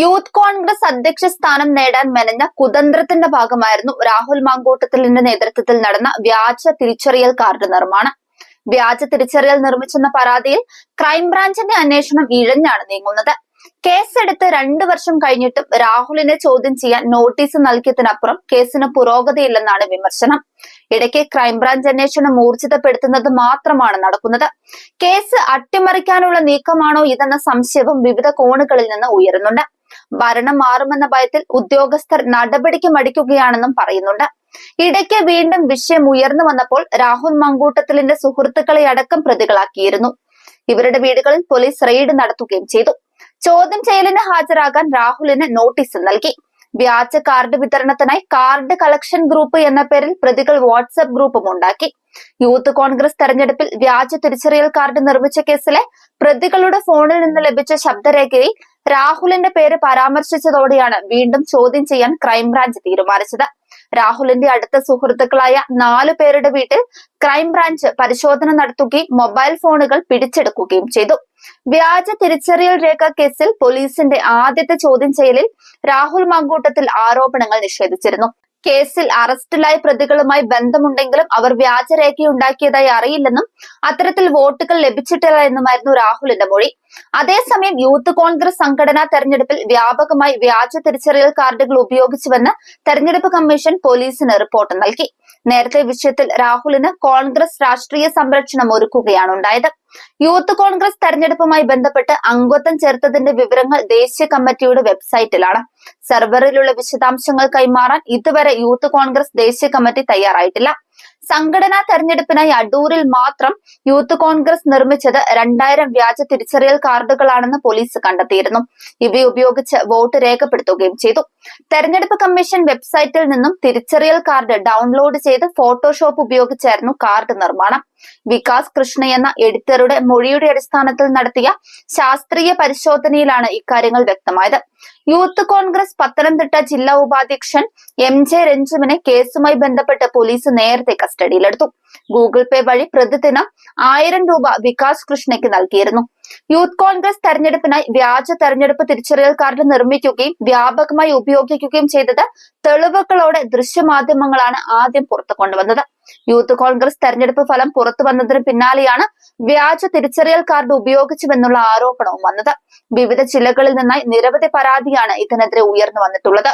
Youth Congress അധ്യക്ഷ സ്ഥാനം നേടാൻ മെനഞ്ഞ കുതന്ത്രത്തിന്റെ ഭാഗമായിരുന്നു രാഹുൽ മാങ്കൂട്ടത്തിലിന്റെ നേതൃത്വത്തിൽ നടന്ന വ്യാജ തിരിച്ചറിയൽ കാർഡ് നിർമ്മാണം. വ്യാജ തിരിച്ചറിയൽ നിർമ്മിച്ചെന്ന പരാതിയിൽ ക്രൈംബ്രാഞ്ചിന്റെ അന്വേഷണം ഇഴഞ്ഞാണ് നീങ്ങുന്നത്. കേസെടുത്ത് രണ്ടു വർഷം കഴിഞ്ഞിട്ടും രാഹുലിനെ ചോദ്യം ചെയ്യാൻ നോട്ടീസ് നൽകിയതിനപ്പുറം കേസിന് പുരോഗതിയില്ലെന്നാണ് വിമർശനം. ഇടയ്ക്ക് ക്രൈംബ്രാഞ്ച് അന്വേഷണം ഊർജിതപ്പെടുത്തുന്നത് മാത്രമാണ് നടക്കുന്നത്. കേസ് അട്ടിമറിക്കാനുള്ള നീക്കമാണോ ഇതെന്ന സംശയവും വിവിധ കോണുകളിൽ നിന്ന് ഉയരുന്നുണ്ട്. ഭരണം മാറുമെന്ന ഭയത്തിൽ ഉദ്യോഗസ്ഥർ നടപടിക്ക് മടിക്കുകയാണെന്നും പറയുന്നുണ്ട്. ഇടയ്ക്ക് വീണ്ടും വിഷയം ഉയർന്നു വന്നപ്പോൾ രാഹുൽ മങ്കൂട്ടത്തിലിന്റെ സുഹൃത്തുക്കളെ അടക്കം പ്രതികളാക്കിയിരുന്നു. ഇവരുടെ വീടുകളിൽ പോലീസ് റെയ്ഡ് നടത്തുകയും ചെയ്തു. ചോദ്യം ചെയ്യലിന് ഹാജരാകാൻ രാഹുലിന് നോട്ടീസ് നൽകി. വ്യാജ കാർഡ് വിതരണത്തിനായി കാർഡ് കളക്ഷൻ ഗ്രൂപ്പ് എന്ന പേരിൽ പ്രതികൾ വാട്സ്ആപ്പ് ഗ്രൂപ്പും ഉണ്ടാക്കി. യൂത്ത് കോൺഗ്രസ് തെരഞ്ഞെടുപ്പിൽ വ്യാജ തിരിച്ചറിയൽ കാർഡ് നിർമ്മിച്ച കേസിലെ പ്രതികളുടെ ഫോണിൽ നിന്ന് ലഭിച്ച ശബ്ദരേഖയിൽ രാഹുലിന്റെ പേര് പരാമർശിച്ചതോടെയാണ് വീണ്ടും ചോദ്യം ചെയ്യാൻ ക്രൈംബ്രാഞ്ച് തീരുമാനിച്ചത്. രാഹുലിന്റെ അടുത്ത സുഹൃത്തുക്കളായ നാലു പേരുടെ വീട്ടിൽ ക്രൈംബ്രാഞ്ച് പരിശോധന നടത്തുകയും മൊബൈൽ ഫോണുകൾ പിടിച്ചെടുക്കുകയും ചെയ്തു. വ്യാജ തിരിച്ചറിയൽ രേഖ കേസിൽ പോലീസിന്റെ ആദ്യത്തെ ചോദ്യം ചെയ്യലിൽ രാഹുൽ മങ്കൂട്ടത്തിൽ ആരോപണങ്ങൾ നിഷേധിച്ചിരുന്നു. കേസിൽ അറസ്റ്റിലായ പ്രതികളുമായി ബന്ധമുണ്ടെങ്കിലും അവർ വ്യാജരേഖയുണ്ടാക്കിയതായി അറിയില്ലെന്നും അത്തരത്തിൽ വോട്ടുകൾ ലഭിച്ചിട്ടില്ല എന്നുമായിരുന്നു രാഹുലിന്റെ മൊഴി. അതേസമയം യൂത്ത് കോൺഗ്രസ് സംഘടനാ തെരഞ്ഞെടുപ്പിൽ വ്യാപകമായി വ്യാജ തിരിച്ചറിയൽ കാർഡുകൾ ഉപയോഗിച്ചുവെന്ന് തെരഞ്ഞെടുപ്പ് കമ്മീഷൻ പോലീസിന് റിപ്പോർട്ട് നൽകി. നേരത്തെ വിഷയത്തിൽ രാഹുലിന് കോൺഗ്രസ് രാഷ്ട്രീയ സംരക്ഷണം ഒരുക്കുകയാണ് ഉണ്ടായത്. യൂത്ത് കോൺഗ്രസ് തെരഞ്ഞെടുപ്പുമായി ബന്ധപ്പെട്ട് അംഗത്വം ചേർത്തതിന്റെ വിവരങ്ങൾ ദേശീയ കമ്മിറ്റിയുടെ വെബ്സൈറ്റിലാണ്. സെർവറിലുള്ള വിശദാംശങ്ങൾ കൈമാറാൻ ഇതുവരെ യൂത്ത് കോൺഗ്രസ് ദേശീയ കമ്മിറ്റി തയ്യാറായിട്ടില്ല. സംഘടനാ തെരഞ്ഞെടുപ്പിനായി അടൂരിൽ മാത്രം യൂത്ത് കോൺഗ്രസ് നിർമ്മിച്ചത് രണ്ടായിരം വ്യാജ തിരിച്ചറിയൽ കാർഡുകളാണെന്ന് പോലീസ് കണ്ടെത്തിയിരുന്നു. ഇവ ഉപയോഗിച്ച് വോട്ട് രേഖപ്പെടുത്തുകയും ചെയ്തു. തെരഞ്ഞെടുപ്പ് കമ്മീഷൻ വെബ്സൈറ്റിൽ നിന്നും തിരിച്ചറിയൽ കാർഡ് ഡൗൺലോഡ് ചെയ്ത് ഫോട്ടോഷോപ്പ് ഉപയോഗിച്ചായിരുന്നു കാർഡ് നിർമ്മാണം. വികാസ് കൃഷ്ണ എന്ന എഡിറ്ററുടെ മൊഴിയുടെ അടിസ്ഥാനത്തിൽ നടത്തിയ ശാസ്ത്രീയ പരിശോധനയിലാണ് ഇക്കാര്യങ്ങൾ വ്യക്തമായത്. യൂത്ത് കോൺഗ്രസ് പത്തനംതിട്ട ജില്ലാ ഉപാധ്യക്ഷൻ എം ജെ രഞ്ജുവിനെ കേസുമായി ബന്ധപ്പെട്ട് പോലീസ് നേരത്തെ കസ്റ്റഡിയിലെടുത്തു. ഗൂഗിൾ പേ വഴി പ്രതിദിനം ആയിരം രൂപ വികാസ് കൃഷ്ണയ്ക്ക് നൽകിയിരുന്നു. യൂത്ത് കോൺഗ്രസ് തെരഞ്ഞെടുപ്പിനായി വ്യാജ തെരഞ്ഞെടുപ്പ് തിരിച്ചറിയൽ കാർഡ് നിർമ്മിക്കുകയും വ്യാപകമായി ഉപയോഗിക്കുകയും ചെയ്തത് തെളിവുകളോടെ ദൃശ്യമാധ്യമങ്ങളാണ് ആദ്യം പുറത്തു കൊണ്ടുവന്നത്. യൂത്ത് കോൺഗ്രസ് തെരഞ്ഞെടുപ്പ് ഫലം പുറത്തു വന്നതിന് പിന്നാലെയാണ് വ്യാജ തിരിച്ചറിയൽ കാർഡ് ഉപയോഗിച്ചുവെന്നുള്ള ആരോപണവും വന്നത്. വിവിധ ജില്ലകളിൽ നിന്നായി നിരവധി പരാതിയാണ് ഇതിനെതിരെ ഉയർന്നു വന്നിട്ടുള്ളത്.